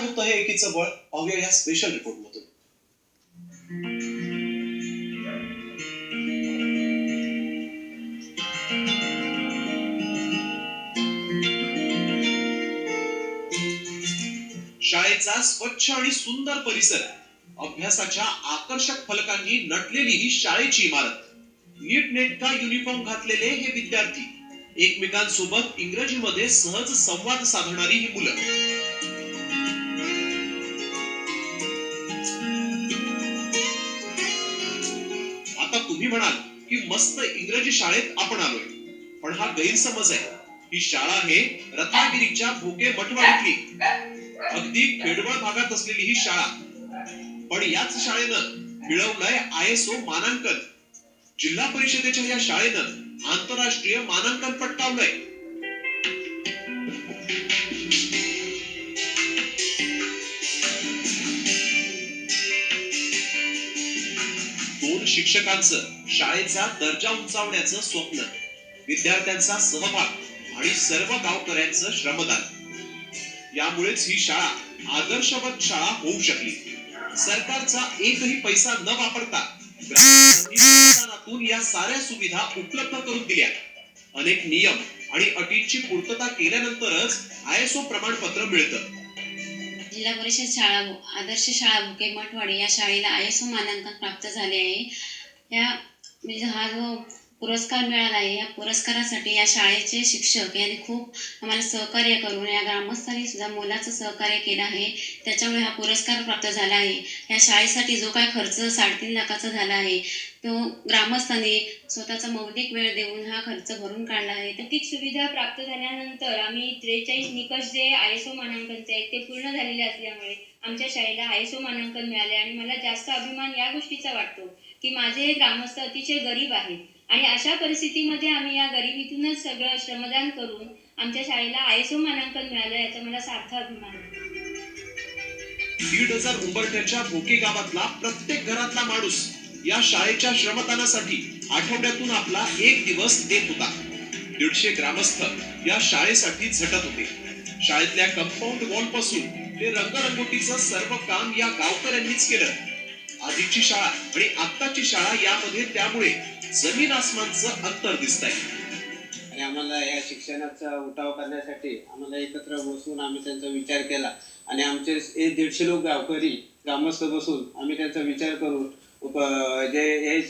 काय होतं हे एकीचं बळ. पाहूया या स्पेशल रिपोर्ट मधून. शाळेचा स्वच्छ आणि सुंदर परिसर. अभ्यासाच्या आकर्षक फलकांनी नटलेली ही शाळेची इमारत. नीट नेटका युनिफॉर्म घातलेले हे विद्यार्थी. एकमेकांसोबत इंग्रजीमध्ये सहज संवाद साधणारी ही मुलं. तुम्ही म्हणाल की मस्त इंग्रजी शाळेत आपण आलोय. पण हा गैरसमज आहे. ही शाळा आहे रत्नागिरीच्या भोके मठवाडीतली अगदी खेडवळ भागात असलेली ही शाळा. पण याच शाळेनं मिळवलंय आय एस ओ मानांकन. जिल्हा परिषदेच्या या शाळेनं आंतरराष्ट्रीय मानांकन पटकावलंय. दोन शिक्षकांचं शाळेचा दर्जा उंचावण्याचं स्वप्न विद्यार्थ्यांचा सहभाग आणि सर्व गावकऱ्यांचं श्रमदान. यामुळेच ही शाळा आदर्शवत शाळा होऊ शकली. सरकारचा एकही पैसा न वापरता ग्रामस्थांनी या साऱ्या सुविधा उपलब्ध करून दिल्या. अनेक नियम आणि अटींची पूर्तता केल्यानंतरच आय एस ओ प्रमाणपत्र मिळतं. जिल्हा परिषद शाळा आदर्श शाळा भुके मठवाडी या शाळेला आय एस ओ मानांकन प्राप्त झाले आहे. या म्हणजे हा जो पुरस्कार मिळाला आहे. या पुरस्कारासाठी या शाळेचे शिक्षक यांनी खूप आम्हाला सहकार्य करून या ग्रामस्थांनी सुद्धा मोलाचं सहकार्य केलं आहे. त्याच्यामुळे हा पुरस्कार प्राप्त झाला आहे. या शाळेसाठी जो काय खर्च साडेतीन लाखाचा झाला आहे तो ग्रामस्थांनी स्वतःचा मौलिक वेळ देऊन हा खर्च भरून काढला आहे. तर आर्थिक सुविधा प्राप्त झाल्यानंतर आम्ही त्रेचाळीस निकष जे आय एस ओ मानांकनचे आहेत ते पूर्ण झालेले असल्यामुळे आमच्या शाळेला आय एस ओ मानांकन मिळाले आणि मला जास्त अभिमान या गोष्टीचा वाटतो की माझे हे ग्रामस्थ अतिशय गरीब आहेत. आणि अशा परिस्थितीमध्ये आम्ही या गरिबीतूनच सगळं श्रमदान करून आमच्या शाळेला आयसो मानांकन मिळालं याचा मला सार्थ अभिमान दीड हजार उंबरठ्याच्या भोके गावातला प्रत्येक घरातला माणूस या शाळेच्या श्रमदानासाठी आठवड्यातून आपला एक दिवस देत होता. दीडशे ग्रामस्थ या शाळेसाठी झटत होते. शाळेतल्या कंपाऊंड वॉलपासून ते रंगरंगोटीचं सर्व काम या गावकऱ्यांनीच केलं. आधीची शाळा आणि आत्ताची शाळा यामध्ये त्यामुळे जमीन आसमानचं अंतर दिसत आहे आणि आम्हाला या शिक्षणाचा उठाव करण्यासाठी आम्हाला एकत्र बसून आम्ही त्यांचा विचार केला. आणि आमचे हे दीडशे लोक गावकरी ग्रामस्थ बसून आम्ही त्यांचा विचार करून उप- जे हे